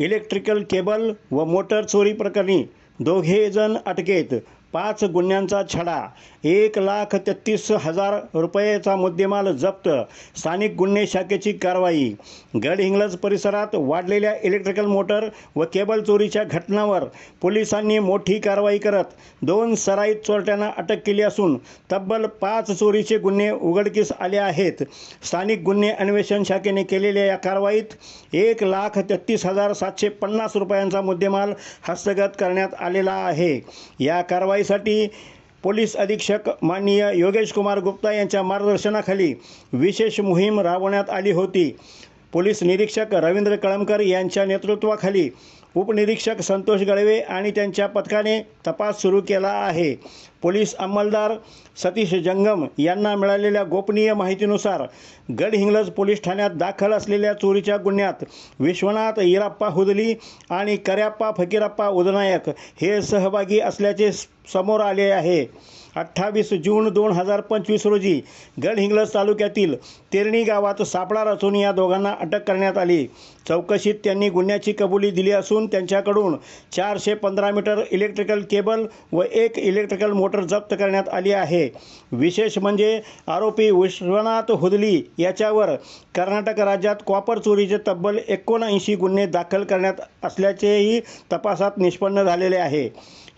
Electrical cable व motor चोरी प्रकरणी दोघे जण अटकेत. पाच गुन्ह्यांचा छडा एक लाख तेहतीस हजार रुपयेचा मुद्देमाल जप्त स्थानिक गुन्हे शाखेची कारवाई. गडहिंग्लज परिसरात वाढलेल्या इलेक्ट्रिकल मोटर व केबल चोरीच्या घटनावर पोलिसांनी मोठी कारवाई करत दोन सराईत चोरट्यांना अटक केली असून तब्बल पाच चोरीचे गुन्हे उघडकीस आले आहेत. स्थानिक गुन्हे अन्वेषण शाखेने केलेल्या या कारवाईत एक लाख तेहतीस हजार सातशे पन्नास रुपयांचा मुद्देमाल हस्तगत करण्यात आलेला आहे. या कारवाई कारवाईसाठी पोलीस अधीक्षक माननीय योगेश कुमार गुप्ता यांच्या मार्गदर्शनाखाली विशेष मोहीम राबवण्यात आली होती. पोलीस निरीक्षक रवींद्र कळमकर यांच्या नेतृत्वाखाली उपनिरीक्षक संतोष गळवे आणि त्यांच्या पथकाने तपास सुरू केला आहे. पोलीस अंमलदार सतीश जंगम यांना मिळालेल्या गोपनीय माहितीनुसार गडहिंग्लज पोलीस ठाण्यात दाखल असलेल्या चोरीच्या गुन्ह्यात विश्वनाथ इराप्पा हुदली आणि कर्याप्पा फकीरप्पा उदनायक हे सहभागी असल्याचे समोर आले आहे. अठ्ठावीस जून दोन हजार पंचवीस रोजी गडहिंग्लज तालुक्यातील तेरणी गावात सापळा रचून या दोघांना अटक करण्यात आली. चौकशीत त्यांनी गुन्ह्याची कबुली दिली असून त्यांच्याकडून चारशे पंधरा मीटर इलेक्ट्रिकल केबल व एक इलेक्ट्रिकल मोटर जप्त करण्यात आली आहे. विशेष म्हणजे आरोपी विश्वनाथ हुदली याच्यावर कर्नाटक राज्यात कॉपर चोरीचे तब्बल एकोणऐंशी गुन्हे दाखल करण्यात असल्याचेही तपासात निष्पन्न झालेले आहे.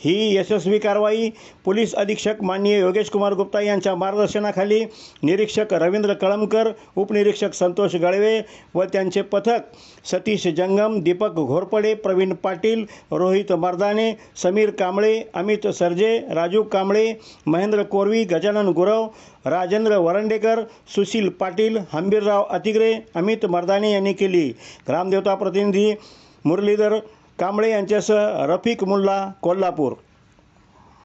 ही यशस्वी कारवाई पोलीस अधीक्षक माननीय योगेश कुमार गुप्ता यांच्या मार्गदर्शनाखाली निरीक्षक रवींद्र कळमकर उपनिरीक्षक संतोष गळवे व त्यांचे पथक सतीश जंगम दीपक घोरपडे प्रवीण पाटील रोहित मर्दाने समीर कांबळे अमित सरजे राजू कांबळे महेंद्र कोरवी गजानन गुरव राजेंद्र वरंडेकर सुशील पाटील हंबीरराव अतिग्रे अमित मर्दाने यांनी केली. ग्रामदेवता प्रतिनिधी मुरलीधर कांबळे यांच्यासह रफिक मुल्ला कोल्हापूर.